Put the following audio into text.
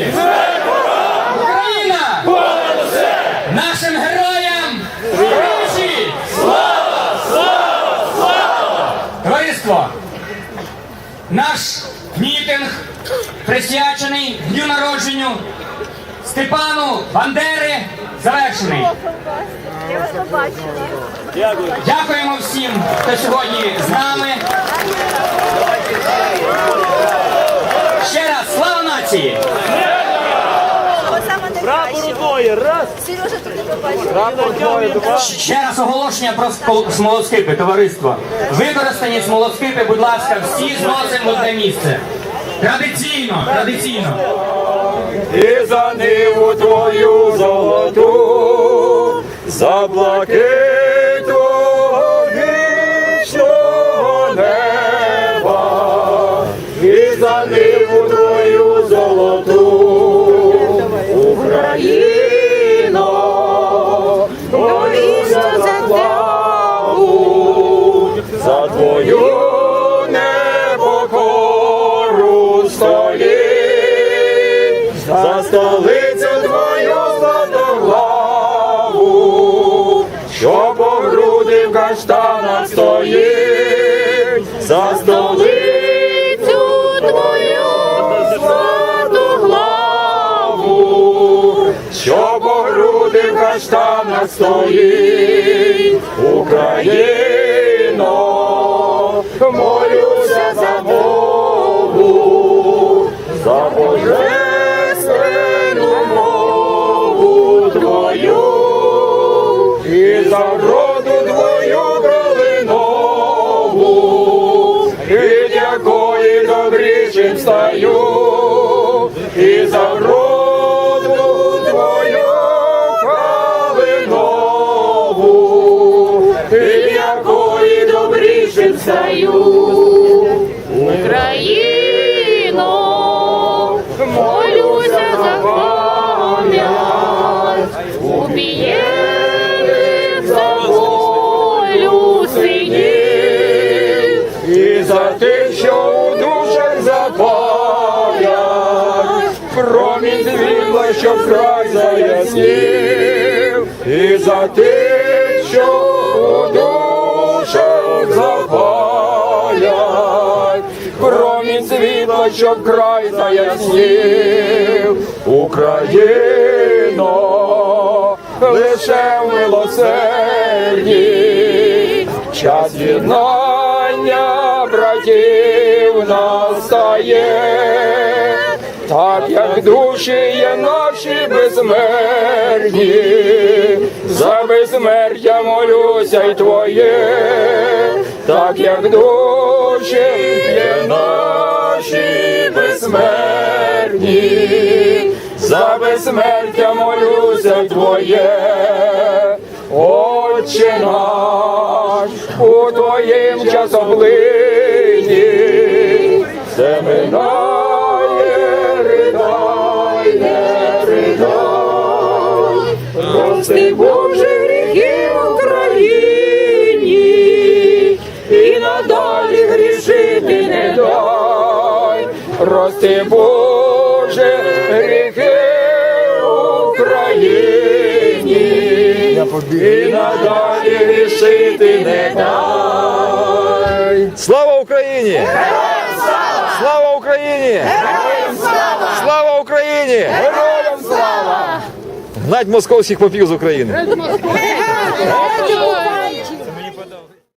нації! Україна! Нашим героям! Гроші! Слава! Слава! Товариство! Наш мітинг присвячений дню народженню Степану Бандери завершений. Дякуємо всім, хто сьогодні з нами. Ще раз, слава нації! Найкраще. Двоє, раз. Сережа тобі побачила. Ще раз оголошення про смолоскипи, товариство. Використані смолоскипи, будь ласка, всі зносимо одне місце. Традиційно, традиційно. І за ниву твою золоту, за блакиту непокору за столицю твою златоглаву, що по груди в каштанах стоїть, за столицю твою златоглаву, що по груди в каштанах стоїть, Україно, за божественну мову твою і за вроду твою пролинову, від якої добрішим стаю, за тих, що у душах запалять, промінь світла, що край заяснів, і за тих, що у душах запалять, промінь світла, що край заяснів, Україно, лише в милосерді, час єднання братів настає, так як душі є наші безсмертні, за безсмертя молюся й твоє, так як душі є наші безсмертні, за безсмертя молюся й твоє. Отче наш, у твоїм часоплині, все минає, ридай, не ридай, прости Боже гріхи в Україні, і надалі грішити не дай, прости Боже гріхи в Україні, і надалі рішити не дай. Слава Україні! Слава Україні! Слава Україні! Героям слава! Гнать московських попів з України! Ой,